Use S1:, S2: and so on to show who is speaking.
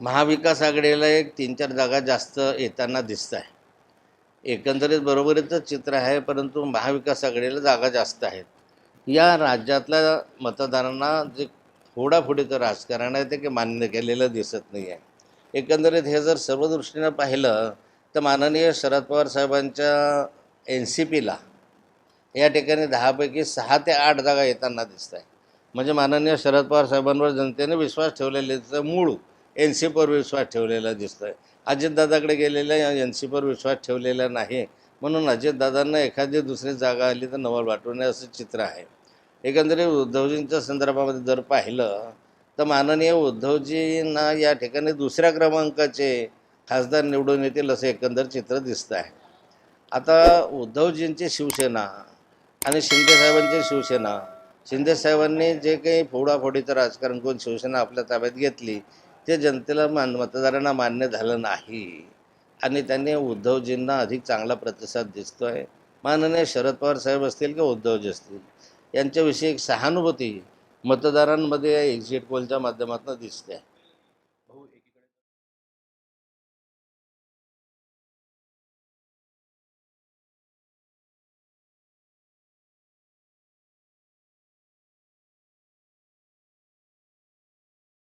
S1: महाविकास आघाडीला एक तीन चार जागा जास्त येताना दिसत आहे एकंदरीत बरोबरीचं चित्र आहे परंतु महाविकास आघाडीला जागा जास्त आहेत. या राज्यातल्या मतदारांना जे फोडाफोडीचं राजकारण आहे ते काही मान्य केलेलं दिसत नाही आहे एकंदरीत हे जर सर्व दृष्टीनं पाहिलं तर माननीय शरद पवार साहेबांच्या एन सी पीला या ठिकाणी दहापैकी सहा ते आठ जागा येताना दिसत आहे म्हणजे माननीय शरद पवार साहेबांवर जनतेने विश्वास ठेवलेल्याचं मूळ एन सीपर विश्वास ठेवलेला दिसतो आहे अजितदादाकडे गेलेल्या एन सीपर विश्वास ठेवलेला नाही. म्हणून अजितदादांना एखादी दुसरी जागा आली तर नवल वाटू नये असं चित्र आहे. एकंदरीत उद्धवजींच्या संदर्भामध्ये जर पाहिलं तर माननीय उद्धवजींना या ठिकाणी दुसऱ्या क्रमांकाचे खासदार निवडून येतील असं एकंदर चित्र दिसतं आहे. आता उद्धवजींची शिवसेना आणि शिंदेसाहेबांची शिवसेना शिंदेसाहेबांनी जे काही फोडाफोडीचं राजकारण करून शिवसेना आपल्या ताब्यात घेतली ते जनतेला मान मतदारांना मान्य झालं नाही. आणि त्यांनी उद्धवजींना अधिक चांगला प्रतिसाद दिसतो आहे माननीय शरद पवार साहेब असतील किंवा उद्धवजी असतील यांच्याविषयी एक सहानुभूती मतदारांमध्ये एक्झिट पोलच्या माध्यमातून दिसते. आहे